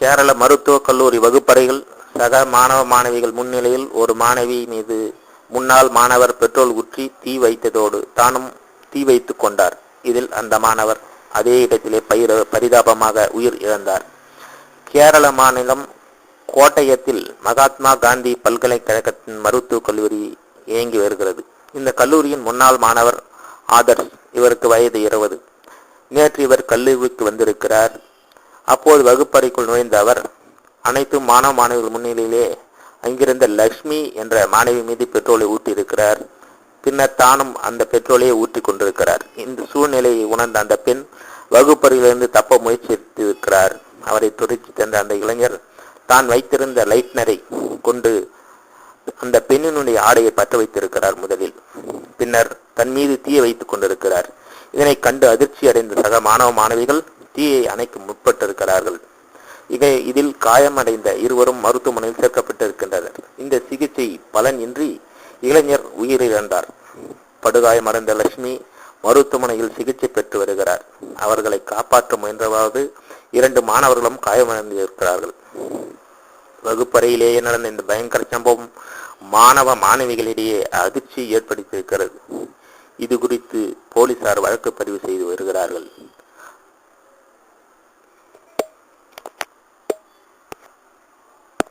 கேரள மருத்துவக் கல்லூரி வகுப்பறைகள் சக மாணவ மாணவிகள் முன்னிலையில் ஒரு மாணவி மீது முன்னாள் மாணவர் பெட்ரோல் ஊற்றி தீ வைத்ததோடு தானும் தீ வைத்துக் கொண்டார். இதில் அந்த மாணவர் அதே இடத்திலே பயிர பரிதாபமாக உயிர் இழந்தார். கேரள மாநிலம் கோட்டயத்தில் மகாத்மா காந்தி பல்கலைக்கழகத்தின் மருத்துவக் கல்லூரி இயங்கி வருகிறது. இந்த கல்லூரியின் முன்னாள் மாணவர் ஆதர்ஷ். இவருக்கு வயது இருபது. நேற்று இவர் கல்லூரிக்கு வந்திருக்கிறார். அப்போது வகுப்பறைக்குள் நுழைந்த அவர் அனைத்து மாணவ மாணவிகள் முன்னிலையிலே அங்கிருந்த லக்ஷ்மி என்ற மாணவி மீது பெட்ரோலை ஊற்றியிருக்கிறார். பின்னர் தானும் அந்த பெட்ரோலையே ஊற்றி கொண்டிருக்கிறார். இந்த சூழ்நிலையை உணர்ந்த அந்த பெண் வகுப்பறையிலிருந்து தப்ப முயற்சித்திருக்கிறார். அவரை துரத்தி சென்ற அந்த இளைஞர் தான் வைத்திருந்த லைட்னரை கொண்டு அந்த பெண்ணினுடைய ஆடையை பற்ற வைத்திருக்கிறார் முதலில். பின்னர் தன் மீது தீயை வைத்துக் கொண்டிருக்கிறார். இதனை கண்டு அதிர்ச்சி அடைந்த சக மாணவ மாணவிகள் தீயை அணைக்கும் உட்பட்டிருக்கிறார்கள். இதை இதில் காயமடைந்த இருவரும் மருத்துவமனையில் சேர்க்கப்பட்டிருக்கின்றனர். இந்த சிகிச்சை பலனின்றி இளைஞர் உயிரிழந்தார். படுகாயமடைந்த லட்சுமி மருத்துவமனையில் சிகிச்சை பெற்று வருகிறார். அவர்களை காப்பாற்ற முயன்றவாவது இரண்டு மாணவர்களும் காயமடைந்திருக்கிறார்கள். வகுப்பறையிலேயே நடந்த இந்த பயங்கர சம்பவம் மாணவ மாணவிகளிடையே அதிர்ச்சி ஏற்படுத்தியிருக்கிறது. இது குறித்து போலீசார் வழக்கு பதிவு செய்து வருகிறார்கள்.